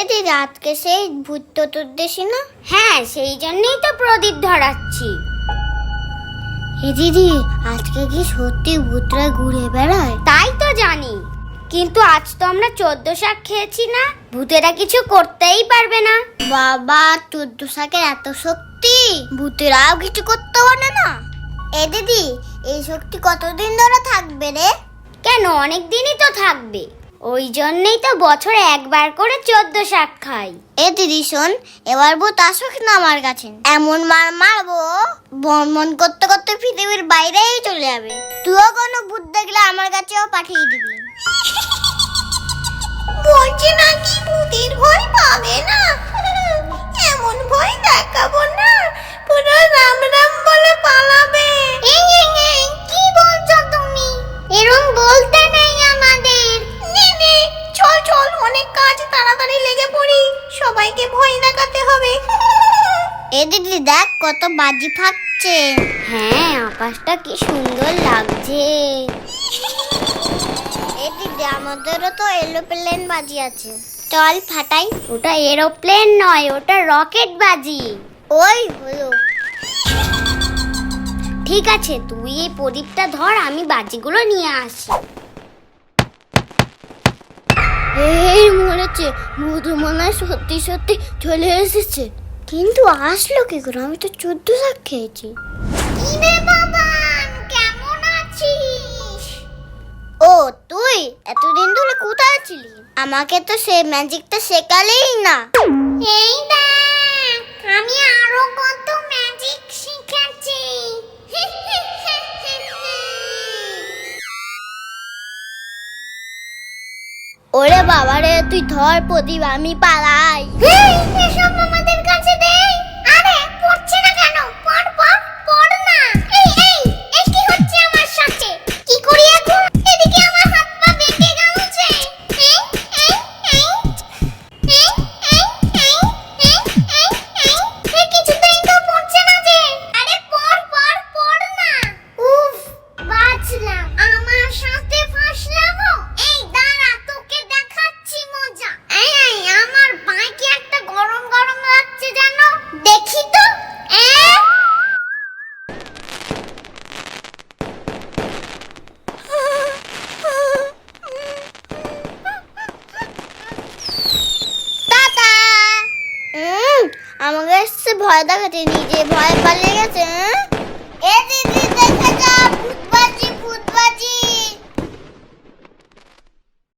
এ দিদি আজকে সেই ভূত চতুর্দশী না? হ্যাঁ সেই জন্যই তো প্রদীপ ধরাচ্ছি। এ দিদি আজকে কি সত্যি ভূতরা ঘুরে বেড়ায়? তাই তো জানি। কিন্তু আজ তো আমরা চোদ্দ শাক খেয়েছি না? ভূতেরা কিছু করতেই পারবে না। বাবা চোদ্দ শাকের এত শক্তি? ভূতেরাও কিছু করতে পারে না। এ দিদি এই শক্তি কতদিন ধরে থাকবে রে? কেন? অনেক দিনই তো থাকবে। ওই জন্যই তো বছরে একবার করে চোদ্দ শাক খাই। এ দিদি শোন এবার বুত আসুক না আমার কাছে এমন মার মারবো বর্মন করতে করতে পৃথিবীর বাইরেই চলে যাবে। তুইও কোনো ভূত দেখলে আমার কাছেও পাঠিয়ে দিবি। বলছি নাকি ভূতের ভয় পাবে না? সবাইকে ভয় দেখাতে হবে। এ দিদি দেখ কত বাজি ফাটছে। হ্যাঁ আকাশটা কি সুন্দর লাগছে। এ দিদি আমাদেরও তো এলোপ্লেন বাজি আছে। চল ফাটাই। ওটা এরোপ্লেন নয় ওটা রকেট বাজি। ওই হলো। ঠিক আছে তুই এই প্রদীপটা ধর আমি বাজিগুলো নিয়ে আসি। মরেছে ভূত মনে হয় সত্যি সত্যি চলে এসেছে। কিন্তু আসলো কি করে? আমি তো চোদ্দ শাক খেয়েছি। ও তুই এতদিন ধরে কোথায় ছিলি? আমাকে তো সে ম্যাজিকটা শেখালেই না। এই দেখ আমি আরও কত ওরে বাবা রে, তুই ধর প্রদীপ, আমি পালাই। এসব আমাদের কাছে দে আরে, পড়ছে না কেন? পড় পড় পড় না। এই এই এই কি হচ্ছে আমার সাথে? কি করি এখন? এদিকে আমার হাত পা বেঁকে এই এই কিছুতেই তো পড়ছে না যে। আরে, পড় পড় পড় না। উফ, বাঁচলাম। আমার সাথে ফাঁসলামো এই দাঁড়া তোকে দেখাচ্ছি মজা এই এই আমার পায়ে কি একটা গরম গরম লাগছে জানো দেখি তো এ টাটা উম, আমাকে এসছে ভয় দেখাচ্ছে নিজে ভয় পালিয়ে গেছে দিদি